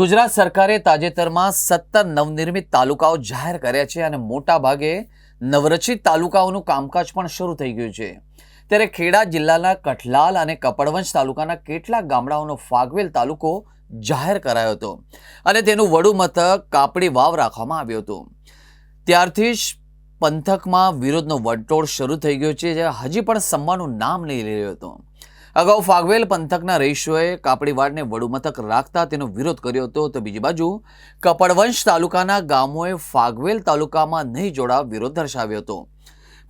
ગુજરાત સરકારે તાજેતરમાં સત્તર નવનિર્મિત તાલુકાઓ જાહેર કર્યા છે અને મોટા ભાગે નવરચિત તાલુકાઓનું કામકાજ પણ શરૂ થઈ ગયું છે. ત્યારે ખેડા જિલ્લાના કઠલાલ અને કપડવંશ તાલુકાના કેટલાક ગામડાઓનો ફાગવેલ તાલુકો જાહેર કરાયો હતો અને તેનું વડુ મથક કાપડી વાવ રાખવામાં આવ્યું હતું. ત્યારથી જ પંથકમાં વિરોધનો વંટોળ શરૂ થઈ ગયો છે, જે હજી પણ સંવાનું નામ નહીં લઈ રહ્યો હતો. અગાઉ ફાગવેલ પંથકના રહીશોએ કાપડીવાડને વડુમથક રાખતા તેનો વિરોધ કર્યો હતો તો બીજી બાજુ કપડવંશ તાલુકાના ગામોએ ફાગવેલ તાલુકામાં નહીં જોડા વિરોધ દર્શાવ્યો હતો.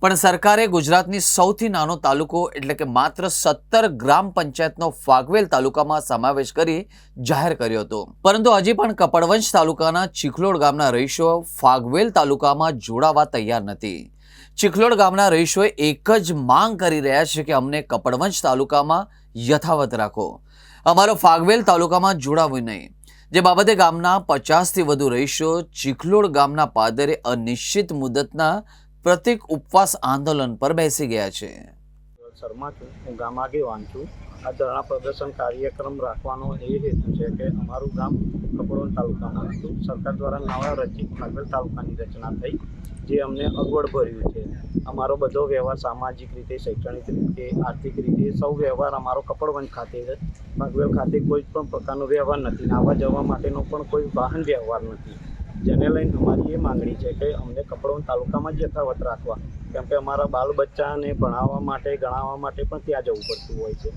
પણ સરકારે ગુજરાતની સૌથી નાનો તાલુકો એટલે કે માત્ર સત્તર ગ્રામ પંચાયતનો ફાગવેલ તાલુકામાં સમાવેશ કરી જાહેર કર્યો હતો. પરંતુ હજી પણ કપડવંશ તાલુકાના ચીખલોડ ગામના રહીશો ફાગવેલ તાલુકામાં જોડાવા તૈયાર નથી. ચીખલોડ ગામના રહીશોએ એક જ માંગ કરી રહ્યા છે કે અમને કપડવંશ તાલુકામાં યથાવત રાખો. અમારો ફાગવેલ તાલુકામાં જોડાવું નહીં. જે બાબતે ગામના પચાસથી વધુ રહીશો ચીખલોડ ગામના પાદરે અનિશ્ચિત મુદતના પ્રતિક ઉપવાસ આંદોલન પર બેસી ગયા છે. શર્મા છું. હું ગામ આગેવાન છું. આ ધરણા પ્રદર્શન કાર્યક્રમ રાખવાનો એ હેતુ છે કે અમારું ગામ કપડવંજ તાલુકામાં હતું. સરકાર દ્વારા નવા રચિત ફાગવેલ તાલુકાની રચના થઈ. જે અમને અગવડ ભર્યું છે. અમારો બધો વ્યવહાર સામાજિક રીતે, શૈક્ષણિક રીતે, આર્થિક રીતે, સૌ વ્યવહાર અમારો કપડવંજ ખાતે છે. ફાગવેલ ખાતે કોઈ પણ પ્રકારનો વ્યવહાર નથી. આવવા જવા માટેનો પણ કોઈ વાહન વ્યવહાર નથી. જેને લઈને અમારી એ માંગણી છે કે અમને કપડવંજ તાલુકામાં જ યથાવત રાખવા. કેમ કે અમારા બાલ બચ્ચાને ભણાવવા માટે, ગણાવવા માટે પણ ત્યાં જવું પડતું હોય છે.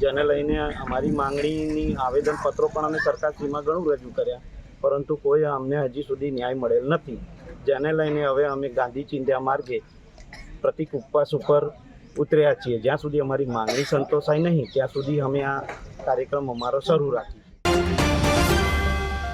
જેને લઈને અમારી માંગણીની આવેદનપત્રો પણ અમે સરકારશ્રીમાં ઘણું રજૂ કર્યા. પરંતુ કોઈ અમને હજી સુધી ન્યાય મળેલ નથી. જેને લઈને હવે અમે ગાંધી ચિંધ્યા માર્ગે પ્રતિક ઉપવાસ ઉપર ઉતર્યા છીએ. જ્યાં સુધી અમારી માંગણી સંતોષાય નહીં, ત્યાં સુધી અમે આ કાર્યક્રમ અમારો શરૂ રાખીએ.